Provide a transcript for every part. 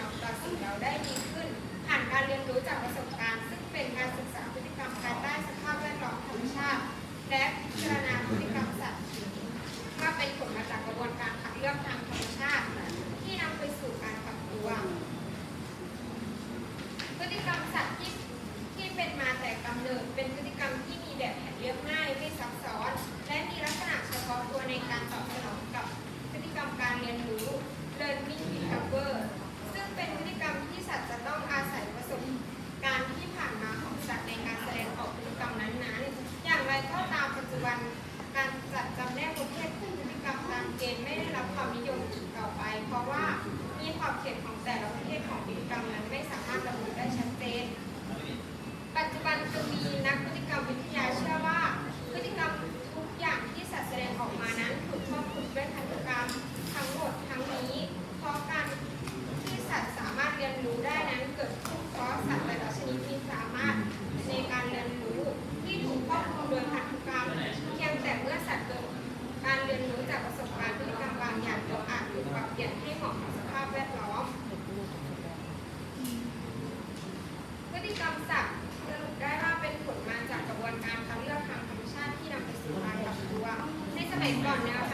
นองต่อสิ่งเราได้ดีขึ้น ผ่านการเรียนรู้จากประสบการณ์ ซึ่งเป็นการศึกษาพฤติกรรมภายใต้สภาพแวดล้อมธรรมชาติ และ จักสรุปได้ว่าเป็นผลมาจากกระบวนการคัดเลือกทางธรรมชาติที่นำไปสู่การกลับตัวในสมัยก่อนเนี่ย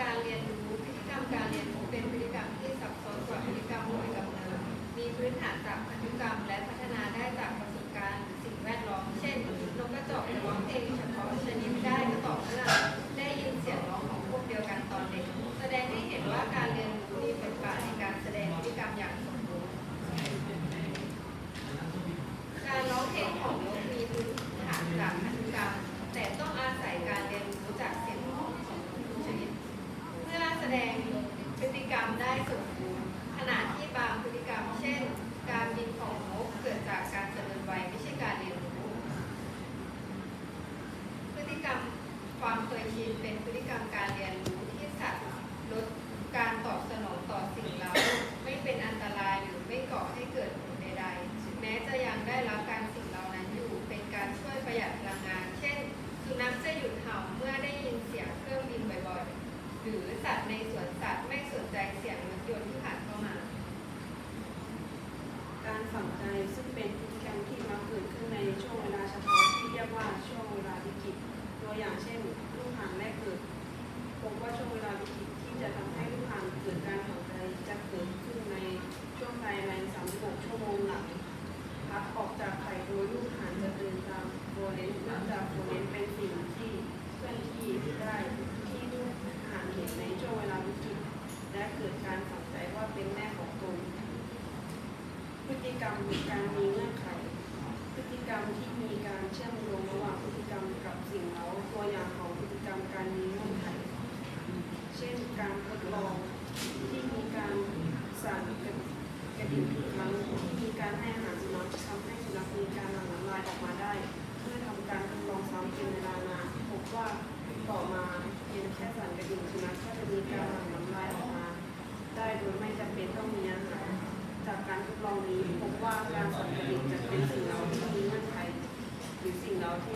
การเรียนรู้พฤติกรรมการเรียนรู้เป็นพฤติกรรมที่ซับซ้อนกว่าพฤติกรรมหน่วยกำเนิดมีพื้นฐาน หรือสัตว์ในสวนสัตว์ไม่สนใจเสียงรถยนต์ที่ผ่านเข้ามา การฝังใจซึ่งเป็นพฤติกรรมที่มักเกิดขึ้นในช่วงเวลาเฉพาะที่เรียกว่าช่วงเวลาวิกฤตตัวอย่างเช่น กรรมการมี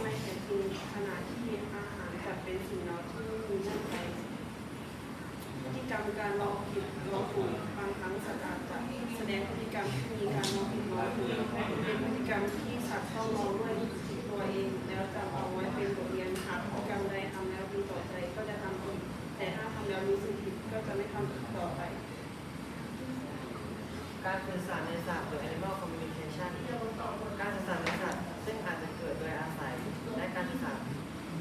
รือสิ่งเราที่ไม่แท้จริงขณะที่อาหารจะเป็นสิ่งเราที่มีเงื่อนไขพฤติกรรมการลองผิดลองถูกบางครั้งสัตว์อาจจะแสดงพฤติกรรมที่มีการลองผิดลองถูกเป็นพฤติกรรมที่สัตว์ต้องลองด้วยตัวเองแล้วจำเอาไว้เป็นบทเรียนหากพฤติกรรมใดทำแล้วดีต่อใจก็จะทำอีกแต่ถ้าทำแล้วรู้สึกผิดก็จะไม่ทำต่อไป การสื่อสารในสัตว์หรือ animal communication การสื่อสารใน อาศัยและการสื่อสา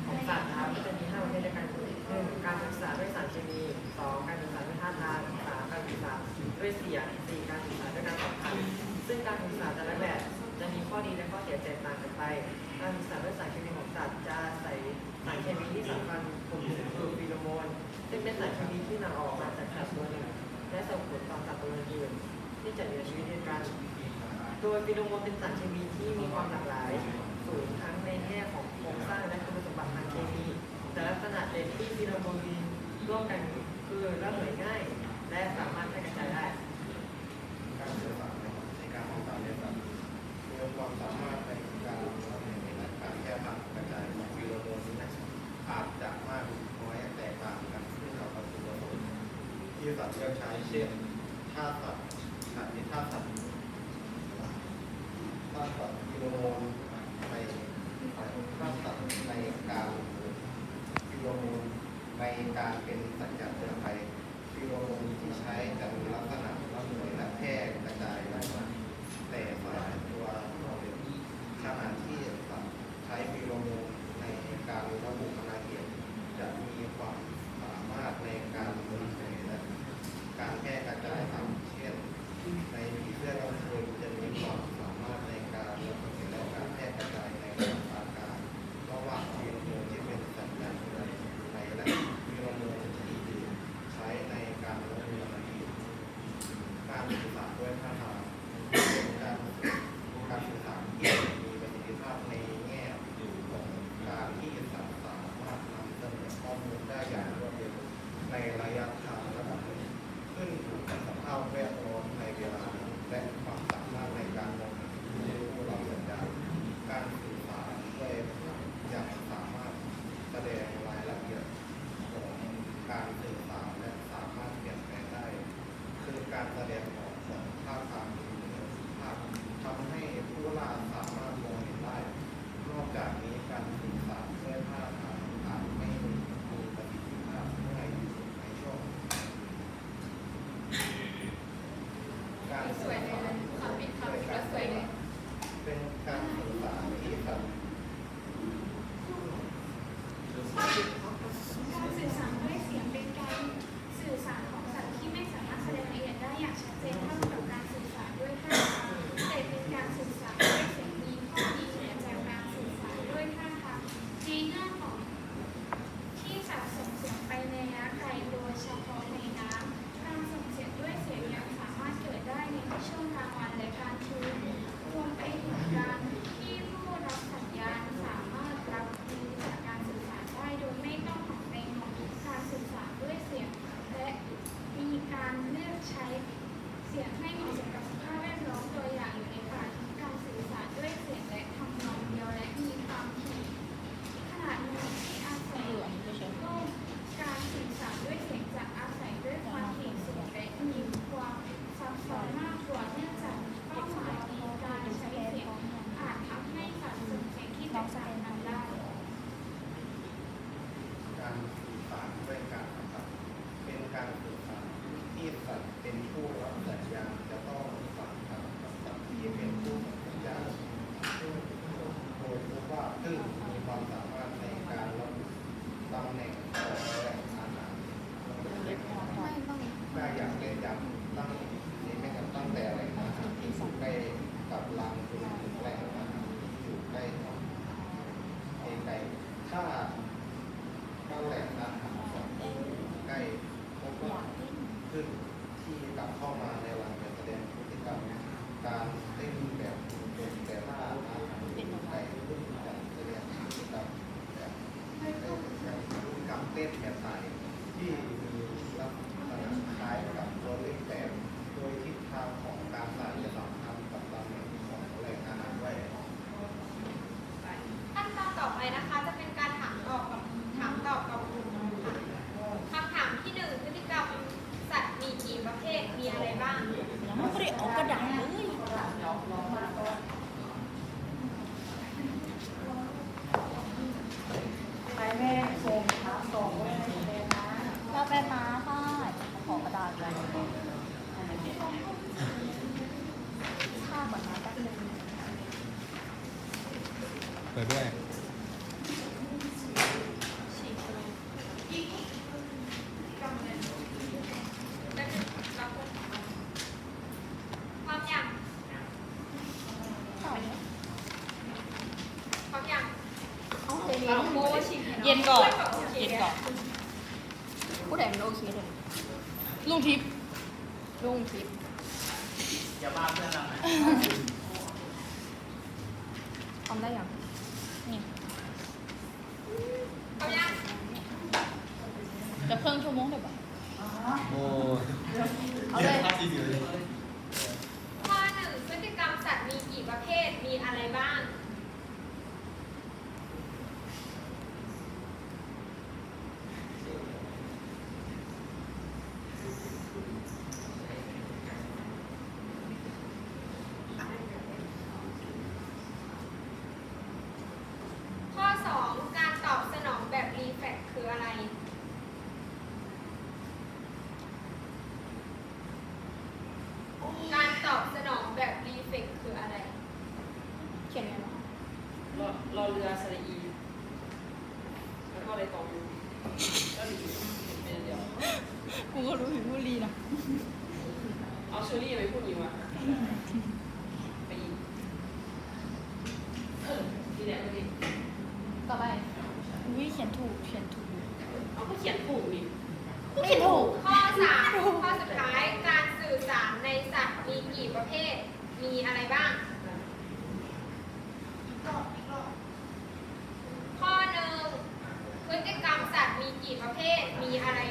ของสัตว์นะครับก็จะมีห้าประเภทด้วยกันหนึ่งการสื่อสาด้วยสารเคมีสองการสื่อสาด้วยท่าทางสามการสื่อสาด้วยเสียงสี่การสื่อสาด้วยการสัมผัสซึ่งการสื่อสาแต่ละแบบจะมีข้อดีและข้อเสียแตกต่างกันไป การสื่อสาด้วยสารเคมีของสัตว์จะใส่สารเคมีที่สำคัญกลุ่มคือฟีโรโมน ซึ่งเป็นสารเคมีที่นำออกมาจากสัตว์ตัวหนึ่งและส่งผลต่อสัตว์ตัวอื่นที่จะมีชีวิตด้วยกัน โดยฟีโรโมนเป็นสารเคมีที่มีความหลากหลาย สูงทั้งในแง่ของโครงสร้างและคุณสมบัติทางเคมีแต่ลักษณะเด่นที่ฟีโรโมนมีร่วมกันคือระเหยง่าย และสามารถแพร่กระจายได้การสื่อสารในการสื่อสารในสัตว์มีความสามารถในการรับรู้และการแพร่พันธุ์กระจายของฟีโรโมนนี้อาจจะมากน้อยแตกต่างกันขึ้นกับวัตถุประสงค์ที่สัตว์เลือกใช้เช่นถ้าสัตว์สัตว์ที่ถ้าสัตว์ถ้าสัตว์ฟีโรโม ด้วย พร้อมยังพร้อมยังเอาโบะฉีกเย็นก่อน เย็นก่อน ผู้แดงโอเคเลยลุงทิพย์ลุงทิพย์ จะบ้าเพื่อนเราไหม จะเพิ่งชั่วโมงได้ปะโอ้เอาเลยข้อหนึ่งพฤติกรรมสัตว์มีกี่ประเภท เขียนถูกเขียนถูกเขาเขียนถูกนี่ไม่ถูก ข้อสามข้อสุดท้ายการสื่อสารในสัตว์มีกี่ประเภท มีอะไรบ้าง ข้อหนึ่งพฤติกรรมสัตว์มีกี่ประเภท มีอะไร